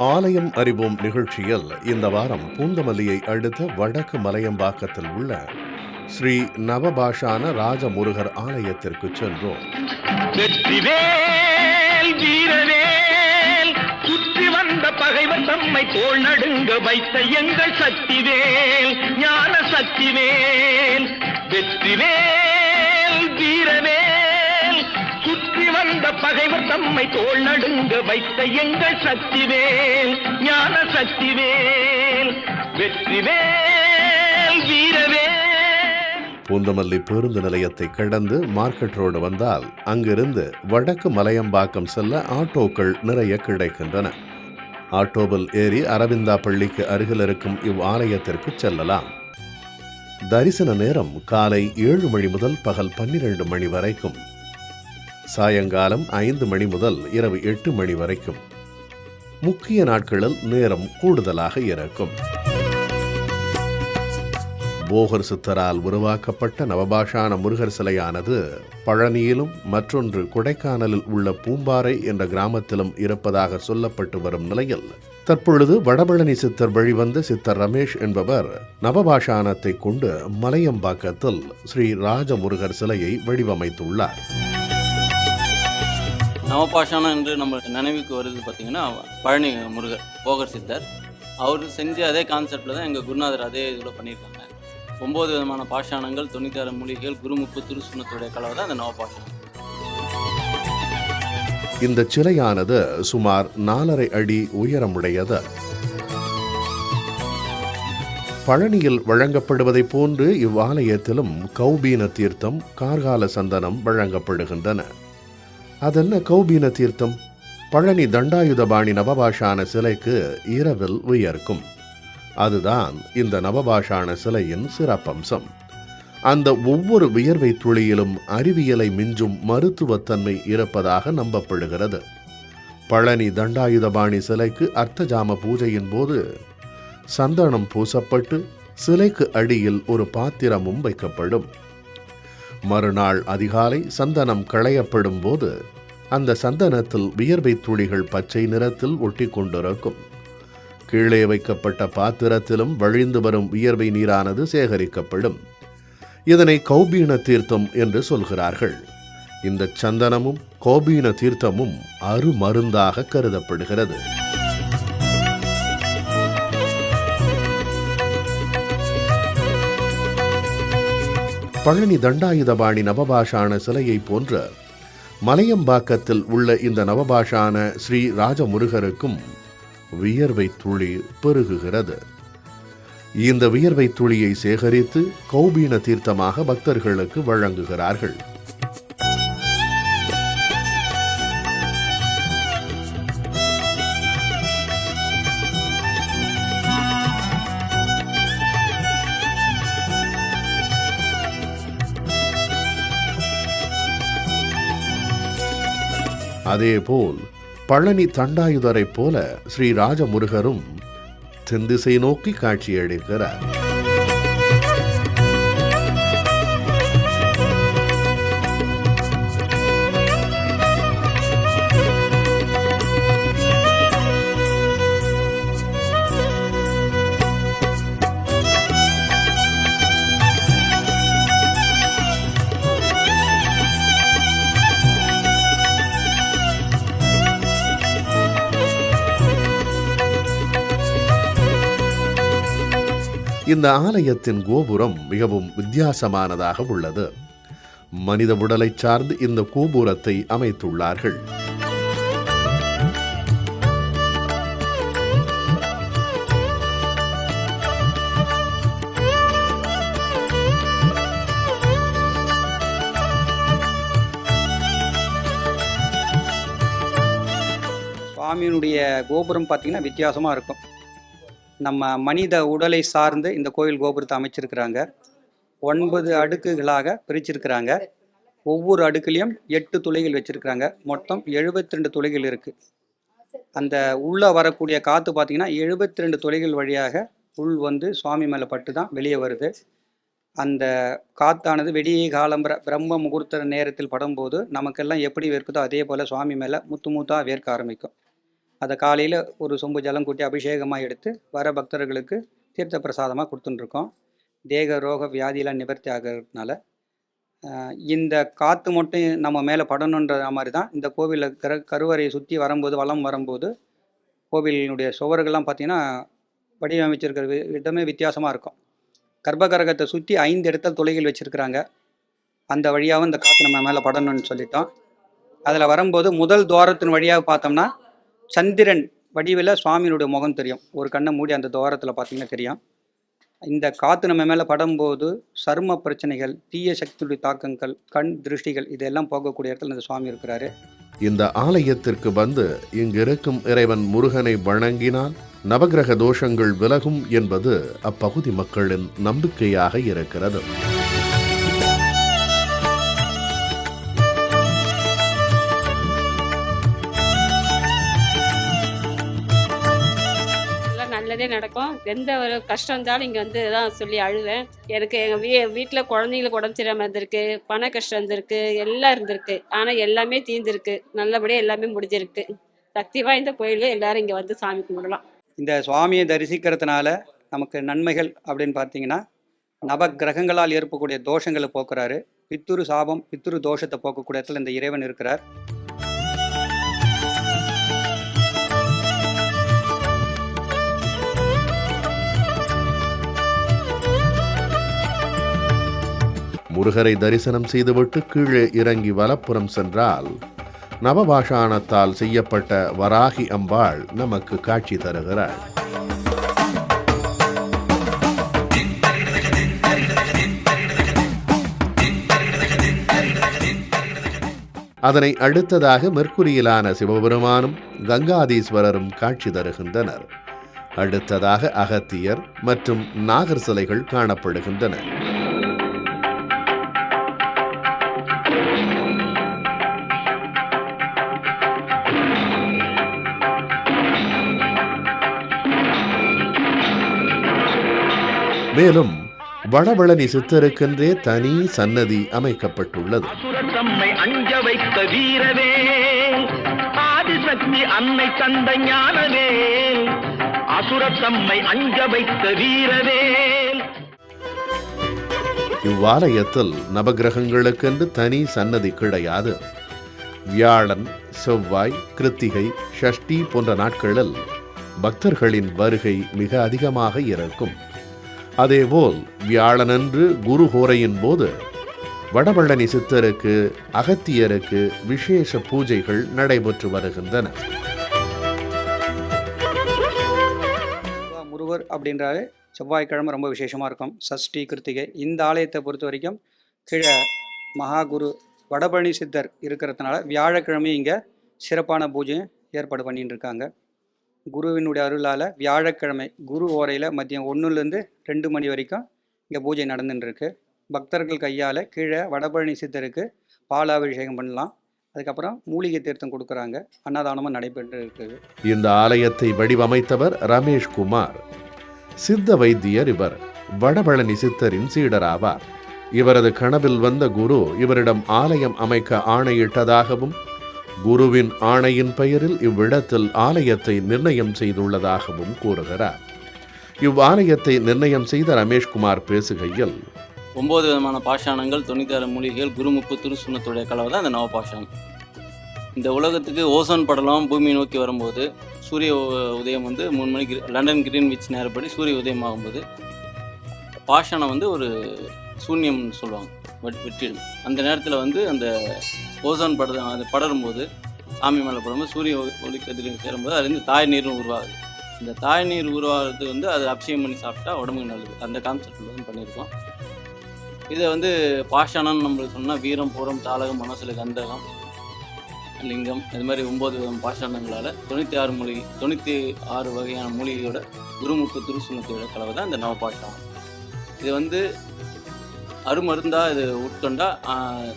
ஆலயம் அறிவோம் நிகழ்ச்சியில் இந்த வாரம் பூந்தமல்லியை அடுத்த வடக்கு மலையம்பாக்கத்தில் உள்ள ஸ்ரீ நவபாஷான ராஜமுருகர் ஆலயத்திற்கு சென்றோம். சுற்றி வந்த பகைவர் தம்மை தோள் நடுங்க வைத்த எங்கள் சக்திவேல் ஞான சக்திவேல். வெற்றிவேல் வீரவேல். சுற்றி பகைவர் தம்மை தோல் நடுங்க வைத்த எங்கள் சக்திவேல் ஞான சக்திவேல் வெற்றிவேல் வீரவேல். பூந்தமல்லி பேருந்து நிலையத்தை கடந்து மார்க்கெட் ரோடு வந்தால் அங்கிருந்து வடக்கு மலையம்பாக்கம் செல்ல ஆட்டோக்கள் நிறைய கிடைக்கின்றன. ஆட்டோவில் ஏறி அரவிந்தா பள்ளிக்கு அருகில் இருக்கும் இவ் ஆலயத்திற்கு செல்லலாம். தரிசன நேரம் காலை ஏழு மணி முதல் பகல் பன்னிரண்டு மணி வரைக்கும். சாயங்காலம் ஐந்து மணி முதல் இரவு எட்டு மணி வரைக்கும். முக்கிய நாட்களில் நேரம் கூடுதலாக இருக்கும். போகர் சித்தரால் உருவாக்கப்பட்ட நவபாஷான முருகர் சிலையானது பழனியிலும் மற்றொன்று கொடைக்கானலில் உள்ள பூம்பாறை என்ற கிராமத்திலும் இருப்பதாக சொல்லப்பட்டு வரும் நிலையில் தற்பொழுது வடபழனி சித்தர் வழிவந்த சித்தர் ரமேஷ் என்பவர் நவபாஷானத்தை கொண்டு மலையம்பாக்கத்தில் ஸ்ரீ ராஜமுருகர் சிலையை வடிவமைத்துள்ளார். நவபாஷானம் என்று நம்ம நினைவுக்கு வருது பார்த்தீங்கன்னா பழனி முருகர் போகர் சித்தர். அவர் செஞ்ச அதே கான்செப்டில் தான் எங்கள் குருநாதர் அதே இதில் பண்ணியிருக்காங்க. ஒம்பது விதமான பாஷாணங்கள் தொண்ணூத்தாறு மூலிகைகள் குருமுப்பு திருசுனத்துடைய கலவை தான் அந்த நவபாஷானம் இந்த சிலையானது சுமார் நாலரை அடி உயரமுடையது. பழனியில் வழங்கப்படுவதைப் போன்று இவ்வாலயத்திலும் கௌபீன தீர்த்தம் கார்கால சந்தனம் வழங்கப்படுகின்றன. அதென்ன கௌபீன தீர்த்தம்? பழனி தண்டாயுதபாணி நவபாஷான சிலைக்கு இரவில் உயர்க்கும் அதுதான் இந்த நவபாஷான சிலையின் சிறப்பம்சம். அந்த ஒவ்வொரு வியர்வை துளியிலும் அறிவியலை மிஞ்சும் மருத்துவத்தன்மை இருப்பதாக நம்பப்படுகிறது. பழனி தண்டாயுதபாணி சிலைக்கு அர்த்தஜாம பூஜையின் போது சந்தனம் பூசப்பட்டு சிலைக்கு அடியில் ஒரு பாத்திரமும் வைக்கப்படும். மறுநாள் அதிகாலை சந்தனம் களையப்படும் போது அந்த சந்தனத்தில் வியர்வை துளிகள் பச்சை நிறத்தில் ஒட்டி கொண்டிருக்கும் கீழே வைக்கப்பட்ட பாத்திரத்திலும் வழிந்து வரும் வியர்வை நீரானது சேகரிக்கப்படும். இதனை கௌபீன தீர்த்தம் என்று சொல்கிறார்கள். இந்த சந்தனமும் கௌபீன தீர்த்தமும் அருமருந்தாக கருதப்படுகிறது. பழனி தண்டாயுதபாணி நவபாஷான சிலையை போன்ற மலையம்பாக்கத்தில் உள்ள இந்த நவபாஷான ஸ்ரீ ராஜமுருகருக்கும் வியர்வை துளி பெருகுகிறது. இந்த வியர்வை துளியை சேகரித்து கௌபீன தீர்த்தமாக பக்தர்களுக்கு வழங்குகிறார்கள். அதேபோல் பழனி தண்டாயுதரைப் போல ஸ்ரீ ராஜமுருகரும் தென்திசை நோக்கி காட்சியளிக்கிறார். இந்த ஆலயத்தின் கோபுரம் மிகவும் வித்தியாசமானதாக உள்ளது. மனித உடலை சார்ந்து இந்த கோபுரத்தை அமைத்துள்ளார்கள். சுவாமியினுடைய கோபுரம் பார்த்தீங்கன்னா வித்தியாசமாக இருக்கும். நம்ம மனித உடலை சார்ந்து இந்த கோயில் கோபுரத்தை அமைச்சிருக்கிறாங்க. ஒன்பது அடுக்குகளாக பிரிச்சிருக்கிறாங்க. ஒவ்வொரு அடுக்குலையும் எட்டு துளைகள் வச்சிருக்கிறாங்க. மொத்தம் 72 ரெண்டு துளைகள் இருக்குது அந்த உள்ளே வரக்கூடிய காற்று பார்த்தீங்கன்னா 72 ரெண்டு துளைகள் வழியாக உள் வந்து சுவாமி மேலே பட்டு தான் வெளியே வருது. அந்த காத்தானது வெடியை காலம்பர பிரம்ம முகூர்த்த நேரத்தில் படும்போது நமக்கெல்லாம் எப்படி வேர்க்குதோ அதே போல் சுவாமி மேலே முத்து முத்தாக வேர்க்க ஆரம்பிக்கும். அதை காலையில் ஒரு சொம்பு ஜலம் கூட்டி அபிஷேகமாக எடுத்து வர பக்தர்களுக்கு தீர்த்த பிரசாதமாக கொடுத்துட்டுருக்கோம் தேக ரோக வியாதியெலாம் நிவர்த்தி ஆகிறதுனால இந்த காற்று மட்டும் நம்ம மேலே படணுன்ற மாதிரி தான் இந்த கோவிலில் கரு கருவறையை சுற்றி வரும்போது வலம் வரும்போது கோவிலினுடைய சுவர்கள்லாம் பார்த்திங்கன்னா வடிவமைச்சிருக்கிற வி- விதமே வித்தியாசமாக இருக்கும். கர்ப்பகரகத்தை சுற்றி ஐந்து இடத்துல தொலைகள் வச்சுருக்குறாங்க. அந்த வழியாகவும் இந்த காற்று நம்ம மேலே படணும்னு சொல்லிட்டோம். அதில் வரும்போது முதல் துவாரத்தின் வழியாக பார்த்தோம்னா சந்திரன் வடிவில் சுவாமியினுடைய முகம் தெரியும். ஒரு கண்ணை மூடி அந்த துவாரத்தில் பார்த்தீங்கன்னா தெரியும். இந்த காற்று நம்ம மேலே படும்போது சர்ம பிரச்சனைகள் தீய சக்தியுடைய தாக்கங்கள் கண் திருஷ்டிகள் இதெல்லாம் போகக்கூடிய இடத்துல இந்த சுவாமி இருக்கிறாரு. இந்த ஆலயத்திற்கு வந்து இங்கிருக்கும் இறைவன் முருகனை வணங்கினால் நவக்கிரக தோஷங்கள் விலகும் என்பது அப்பகுதி மக்களின் நம்பிக்கையாக இருக்கிறது. எந்த ஒரு கஷ்டம் இருந்தாலும் இங்கே வந்து தான் சொல்லி அழுவேன். எனக்கு எங்கள் வீ வீட்டில் குழந்தைங்களுக்கு உடம்பு சரியாமல் இருந்திருக்கு பண கஷ்டம் இருந்திருக்கு எல்லாம் இருந்திருக்கு. ஆனால் எல்லாமே தீர்ந்திருக்கு. நல்லபடியாக எல்லாமே முடிஞ்சிருக்கு. சக்தி வாய்ந்த கோயில் எல்லாரும் இங்கே வந்து சாமி கும்பிடலாம். இந்த சுவாமியை தரிசிக்கிறதுனால நமக்கு நன்மைகள் அப்படின்னு பார்த்தீங்கன்னா நவ கிரகங்களால் ஏற்பக்கூடிய தோஷங்களை போக்குறாரு. பித்துரு சாபம் பித்துரு தோஷத்தை போக்கக்கூடிய இடத்துல இந்த இறைவன் இருக்கிறார். முருகரை தரிசனம் செய்துவிட்டு கீழே இறங்கி வலப்புறம் சென்றால் நவபாஷாணத்தால் செய்யப்பட்ட வராகி அம்பாள் நமக்கு காட்சி தருகிறாள். அதனை அடுத்ததாக மெர்க்குரியிலான சிவபெருமானும் கங்காதீஸ்வரரும் காட்சி தருகின்றனர். அடுத்ததாக அகத்தியர் மற்றும் நாகர் சிலைகள் காணப்படுகின்றன. மேலும் வடபழனி சித்தருக்கென்றே தனி சன்னதி அமைக்கப்பட்டுள்ளது. அஞ்ச வைத்த வீரவேல் ஆதிசக்தி அன்னை தந்த ஞானவேல் அசுரர் தம்மை அஞ்ச வைத்த வீரவேல் இவ்வாலயத்தில் நவகிரகங்களுக்கென்று தனி சன்னதி கிடையாது. வியாழன் செவ்வாய் கிருத்திகை ஷஷ்டி போன்ற நாட்களில் பக்தர்களின் வருகை மிக அதிகமாக இருக்கும். அதேபோல் வியாழனன்று குரு ஹோரையின் போது வடபழனி சித்தருக்கு அகத்தியருக்கு விசேஷ பூஜைகள் நடைபெற்று வருகின்றன. முருகர் அப்படின்றாரு செவ்வாய்க்கிழமை ரொம்ப விசேஷமாக இருக்கும். சஷ்டி கிருத்திகை இந்த ஆலயத்தை பொறுத்த வரைக்கும் கீழே மகாகுரு வடபழனி சித்தர் இருக்கிறதுனால வியாழக்கிழமை இங்கே சிறப்பான பூஜையும் ஏற்பாடு பண்ணிட்டு இருக்காங்க. குருவினுடைய அருளால் வியாழக்கிழமை குரு ஓரையில் மதியம் ஒன்றுலேருந்து ரெண்டு மணி வரைக்கும் இங்கே பூஜை நடந்துட்டுருக்கு பக்தர்கள் கையால் கீழே வடபழனி சித்தருக்கு பாலாபிஷேகம் பண்ணலாம். அதுக்கப்புறம் மூலிகை தீர்த்தம் கொடுக்குறாங்க. அன்னதானமும் நடைபெற்று இருக்குது இந்த ஆலயத்தை வடிவமைத்தவர் ரமேஷ் குமார். சித்த வைத்தியர் இவர். வடபழனி சித்தரின் சீடராவார். இவரது கனவில் வந்த குரு இவரிடம் ஆலயம் அமைக்க ஆணையிட்டதாகவும் குருவின் ஆணையின் பெயரில் இவ்விடத்தில் ஆலயத்தை நிர்ணயம் செய்துள்ளதாகவும் கூறுகிறார். இவ்வாலயத்தை நிர்ணயம் செய்த ரமேஷ்குமார் பேசுகையில் ஒன்பது விதமான பாஷாணங்கள் தொண்ணூத்தாறு மூலிகைகள் குருமுப்பு திருசுனத்துடைய கலவை தான் இந்த நவபாஷாணம். இந்த உலகத்துக்கு ஓசோன் படலம் பூமி நோக்கி வரும்போது சூரிய உதயம் வந்து மூணு மணிக்கு லண்டன் கிரீன்விச் நேரப்படி சூரிய உதயம் ஆகும்போது பாஷாணம் வந்து ஒரு சூன்யம்னு சொல்லுவாங்க வெற்றிடும். அந்த நேரத்தில் வந்து அந்த ஓசோன் பட அது படரும்போது சாமி மேலே படும்போது சூரிய ஒ- ஒளி சேரும்போது அதுலேருந்து தாய் நீரும் உருவாகுது. இந்த தாய் நீர் உருவாகிறது வந்து அது அபிஷேகம் பண்ணி சாப்பிட்டா உடம்புக்கு நல்லது. அந்த கான்செப்டில் வந்து பண்ணியிருக்கோம். இதை வந்து பாஷானம்னு நம்மளுக்கு சொன்னால் வீரம் பூரம் தாளகம் மனசில் கந்தகம் லிங்கம் இது மாதிரி ஒம்பது விதம் பாஷாணங்களால் தொண்ணூற்றி ஆறு மூலிகை தொண்ணூற்றி ஆறு வகையான மூலிகையோட குருமுப்பு திருசுனத்தோட கலவை தான் இந்த நவபாஷாணம். இது வந்து அருமருந்தாக இது உட்கொண்டா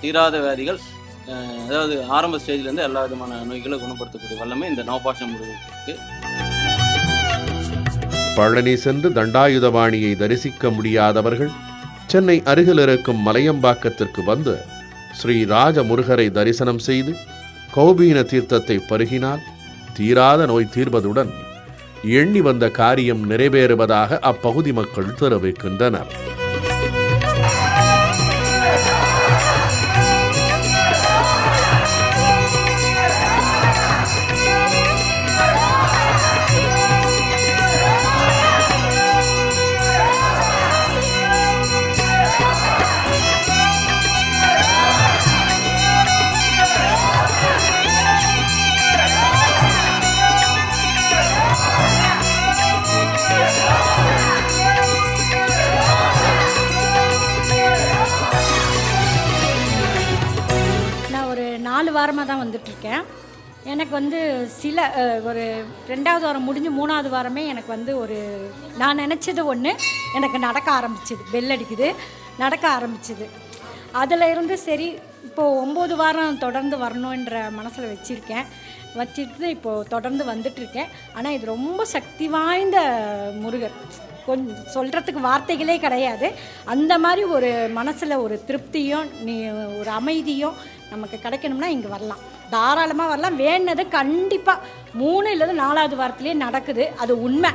தீராத வியாதிகள் அதாவது ஆரம்ப ஸ்டேஜ்லேருந்து எல்லா விதமான நோய்களை குணப்படுத்தக்கூடிய வல்லமை இந்த நவபாஷம் முருகனுக்கு பழனி சென்று தண்டாயுதபாணியை தரிசிக்க முடியாதவர்கள் சென்னை அருகில் இருக்கும் மலையம்பாக்கத்திற்கு வந்து ஸ்ரீ ராஜ முருகரை தரிசனம் செய்து கௌபீன தீர்த்தத்தை பருகினால் தீராத நோய் தீர்வதுடன் எண்ணி வந்த காரியம் நிறைவேறுவதாக அப்பகுதி மக்கள் தெரிவிக்கின்றனர். வாரமாக வந்துட்டுருக்கேன் எனக்கு வந்து சில ஒரு ரெண்டாவது வாரம் முடிஞ்சு மூணாவது வாரமே எனக்கு வந்து ஒரு நான் நினச்சது ஒன்று எனக்கு நடக்க ஆரம்பிச்சிது பெல் அடிக்குது நடக்க ஆரம்பிச்சிது. அதில் இருந்து சரி இப்போது ஒம்பது வாரம் தொடர்ந்து வரணுன்ற மனசில் வச்சுருக்கேன். வச்சுட்டு இப்போது தொடர்ந்து வந்துட்டுருக்கேன் ஆனால் இது ரொம்ப சக்தி வாய்ந்த முருகர். கொஞ்சம் சொல்கிறதுக்கு வார்த்தைகளே கிடையாது. அந்த மாதிரி ஒரு மனசில் ஒரு திருப்தியும் நீ ஒரு அமைதியும் நமக்கு கிடைக்கணும்னா இங்கே வரலாம். தாராளமாக வரலாம். வேணுனது கண்டிப்பாக மூணு இல்லது நாலாவது வாரத்துலேயே நடக்குது. அது உண்மை.